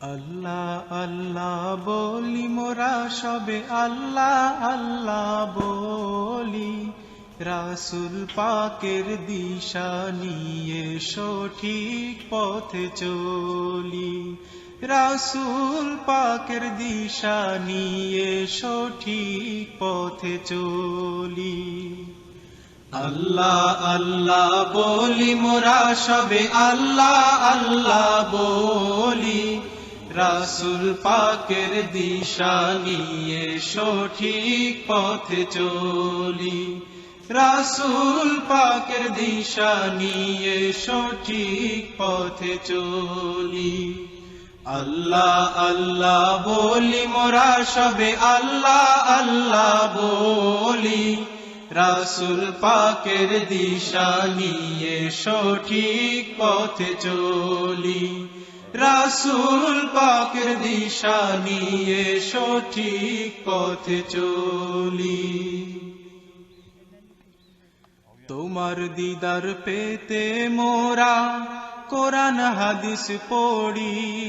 আল্লাহ আল্লাহ বলি, মোরা সবে আল্লাহ আল্লাহ বলি। রাসুল পাকের দিশা নিয়ে সঠিক পথে চলি। রাসুল পাকের দিশা নিয়ে সঠিক পথে চলি। আল্লাহ আল্লাহ বলি, মোরা সবে আল্লাহ আল্লাহ বলি। রাসুল পাকের দিশা নিয়ে সঠিক পথে চলি। রাসুল পাকের দিশা নিয়ে সঠিক পথে চলি। আল্লাহ আল্লাহ বলি, মোরা সবে আল্লাহ আল্লাহ বলি। রাসুল পাকের দিশা নিয়ে সঠিক পথে চলি। রাসুল পাকের দিশা নিয়ে সঠিক পথে চলি। তোমার দিদার পেতে মোরা কোরআন, হাদিস পড়ি।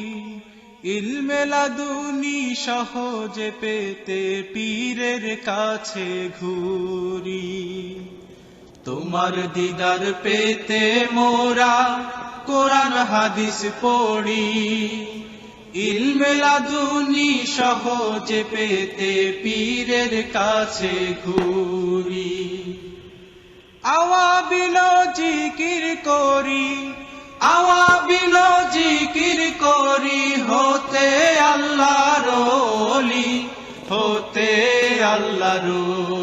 ইলমেলাদুনি সহজে পেতে পীরের কাছে ঘুরি। তোমার দিদার পেতে মোরা কোরআন, হাদিস পড়ি। ইলমেলাদুনি সহজে পেতে পীরের কাছে ঘুরি। আওয়াবিল জিকির করি, আওয়াবিল জিকির করি, হতে আল্লাহ রলি হতে আল্লাহ রলি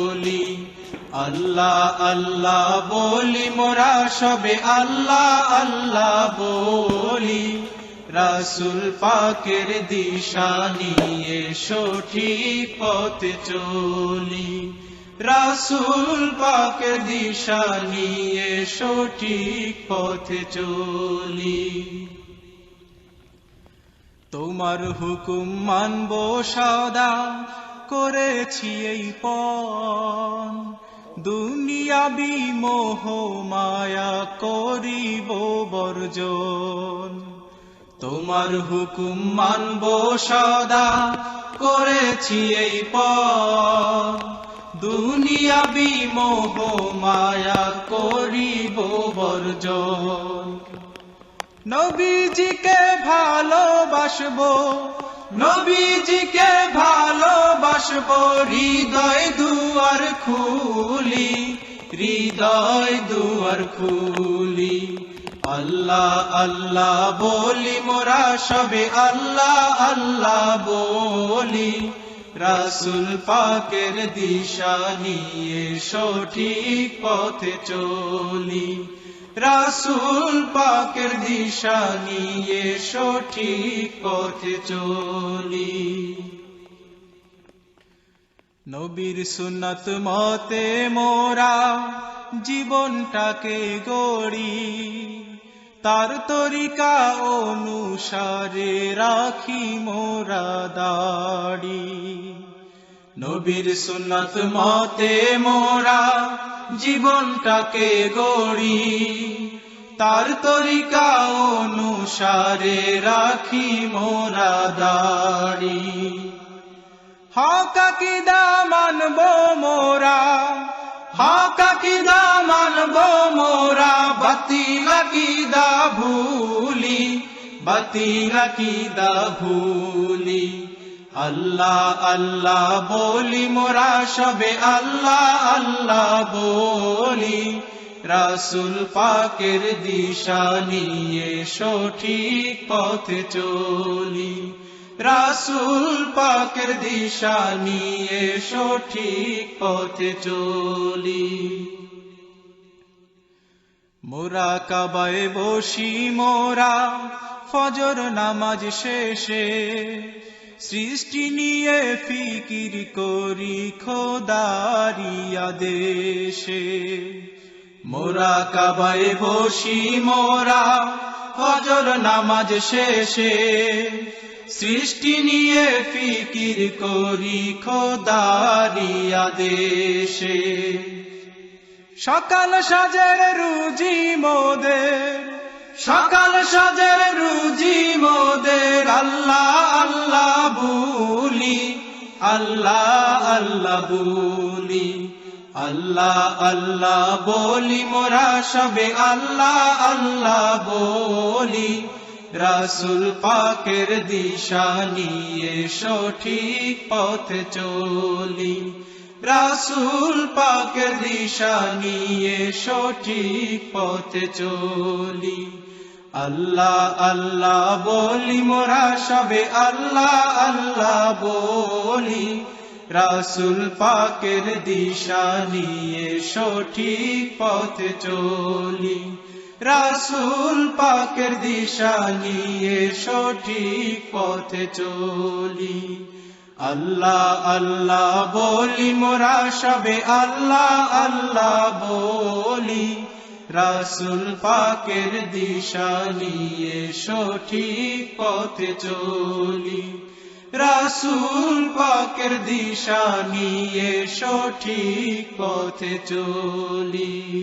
আল্লাহ আল্লাহ বলি, মোরা সবে আল্লাহ আল্লাহ বলি। রাসুল পাকের দিশা নিয়ে সঠিক পথে চলি। রাসুল পাকের দিশা নিয়ে সঠিক পথে চলি। তোমার হুকুম মানব সদা, করেছি এই পণ দুনিয়াবি মোহ মায়া করিব বর্জন। তোমার হুকুম মানব সদা করেছি এই পণ দুনিয়াবি মোহ মায়া করিব বর্জন। নবীজিকে ভালোবাসবো নবীজিকে ভালোবাসবো, হৃদয় দুয়ার খুলি, হৃদয় দুয়ার খুলি। আল্লাহ আল্লাহ বলি, মোরা সবে আল্লাহ আল্লাহ বলি। রাসুল পাকের দিশা নিয়ে সঠিক পথে চলি। রাসুল পাকের দিশা নিয়ে সঠিক পথে চলি। নবীর সুন্নত মতে মোরা জীবনটাকে গড়ি। তার তরিকা অনুসারে রাখি মোরা দাড়ি। নবীর সুন্নত মতে মোরা জীবনটাকে গড়ি, তার তরিকা অনুসারে রাখি মোরা দাড়ি। হকাকিদা মানব মোরা হকাকিদা মানব মোরা বাতিলাকিদা ভুলি বাতিলাকিদা ভুলি। আল্লাহ আল্লাহ বলি, মোরা সবে আল্লাহ আল্লাহ বলি। রাসুল পাকের দিশা নিয়ে সঠিক পথে চলি। রাসুল পাকের দিশা নিয়ে সঠিক পথে চলি। মোরা কাবায় বসি, মোরা ফজর নামাজ শেষে। সৃষ্টি নিয়ে ফিকির করি খোদারিয়া দেশে মোরা কাবায় বসি, মোরা ফজর নামাজ শেষে। সৃষ্টি নিয়ে ফিকির করি খোদারিয়া দেশে সকাল সাজের রুজি মোদের, সকাল সাজের রুজি মোদের আল্লাহ আল্লাহ বলি, আল্লাহ আল্লাহ বলি, মোরা সবে আল্লাহ আল্লাহ বলি, রাসুল পাকের দিশা নিয়ে সঠিক পথে চলি, রাসুল পাকের দিশা নিয়ে সঠিক পথে চলি। আল্লাহ আল্লাহ বলি, মোরা সবে আল্লাহ আল্লাহ বলি। রাসুল পাকের দিশা নিয়ে সঠিক পথে চলি। রাসুল পাকের দিশা নিয়ে সঠিক পথে চলি। আল্লাহ আল্লাহ বলি, মোরা সবে আল্লাহ আল্লাহ বলি। রাসুল পাকের দিশা নিয়ে সঠিক পথে চলি। রাসুল পাকের দিশা নিয়ে সঠিক পথে চলি।